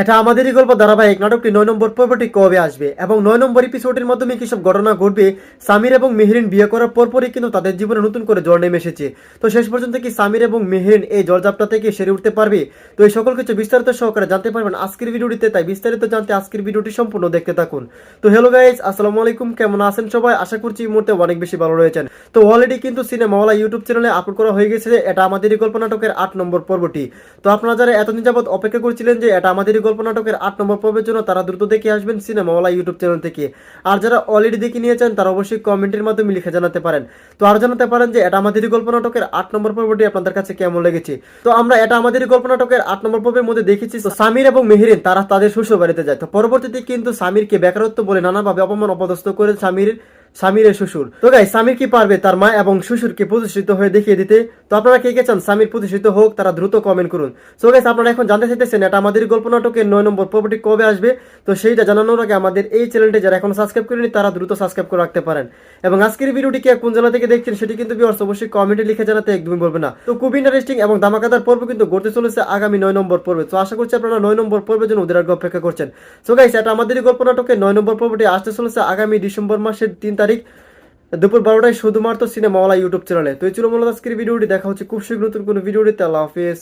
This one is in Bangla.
এটা আমাদেরই গল্প, ধারাবাহিক নাটকটি নয় নম্বর পর্বটি কবে আসবে? এবং নয় নম্বর এপিসোডের মাধ্যমে কিসব ঘটনা ঘটবে? সামির এবং মেহরিন বিয়ে করার পরপরই কিন্তু তাদের জীবনে নতুন করে জ্বর নেমে এসেছে। তো শেষ পর্যন্ত কি সামির এবং মেহরিন এই জলজাপটা থেকে সেরে উঠতে পারবে? তো এই সকল কিছু বিস্তারিত সহকারে জানতে পারবেন আজকের ভিডিওটিতে, তাই বিস্তারিত জানতে আজকের ভিডিওটি সম্পূর্ণ দেখতে থাকুন। তো হ্যালো গাইজ আসসালামু আলাইকুম, কেমন আছেন সবাই? আশা করছি এই মুহূর্তে অনেক বেশি ভালো রয়েছেন। তো অলরেডি কিন্তু সিনেমাওয়ালা ইউটিউব চ্যানেলে আপলোড করা হয়ে গেছে, এটা আমাদেরই গল্প নাটকের আট নম্বর পর্বটি। তো আপনারা যারা এতদিন যাবত অপেক্ষা করছিলেন যে এটা আমাদেরই গল্প নাটকের আট নম্বর পর্বের জন্য তারা দ্রুত দেখে আসবেন সিনেমাওয়ালা ইউটিউব চ্যানেল থেকে। আর যারা অলরেডি দেখে নিয়েছেন, তারা অবশ্যই কমেন্টের মাধ্যমে লিখে জানাতে পারেন। তো আর জানাতে পারেন যে, এটা আমাদেরই গল্প নাটকের আট নম্বর পর্বটি আপনাদের কাছে কেমন লেগেছে? তো আমরা এটা আমাদেরই গল্প নাটকের আট নম্বর পর্বের মধ্যে দেখেছি সামির এবং মেহরিন, তারা তাদের শ্বশুর বাড়িতে যায়। তো পরবর্তীতে কিন্তু সামিরকে বেকারত্ব বলে নানাভাবে অপমান অপদস্থ করে স্বামীর স্বামীর শ্বশুর। তো গাই স্বামীর কি পারবে তার মা এবং শ্বশুরকে প্রতিষ্ঠিত হয়ে দেখিয়ে দিতে? তো আপনারা কে কে চান স্বামীর প্রতিষ্ঠিত হোক, তারা দ্রুত কমেন্ট করুন। সো গাইস আপনারা এখন জানতে চাইতেছেন এটা আমাদের গল্প নাটকের নয় নম্বর পর্বটি কবে আসবে? তো সেইটা জানানোর আগে আমাদের এই চ্যানেলটি যারা এখন সাবস্ক্রাইব করেনি তারা দ্রুত সাবস্ক্রাইব করে রাখতে পারেন। এবং আজকের ভিডিওটি কে, কোন জেলা থেকে দেখছেন সেটি কিন্তু ভিউয়ার্স অবশ্যই কমেন্টে লিখে জানাতে একদমই বলবে না। তো খুব ইন্টারেস্টিং এবং ধামাকাদার পর্ব কিন্তু ঘটতে চলেছে আগামী নয় নম্বর পর্বে। তো আশা করছি আপনারা নয় নম্বর পর্বের জন্য ওদের আগে অপেক্ষা করছেন। সো গাইস এটা আমাদেরই গল্প নাটকের নয় নম্বর পর্বটি আসতে চলেছে আগামী ডিসেম্বর মাসের তিন তারিখ দুপুর বারোটায় শুধুমাত্র সিনেমাওয়ালা ইউটিউব চ্যানেলে তো এই ছিল মূলত আজকের ভিডিওটি। দেখা হচ্ছে খুব শীঘ্র নতুন কোনো ভিডিওটিতে আল্লাহ হাফিজ।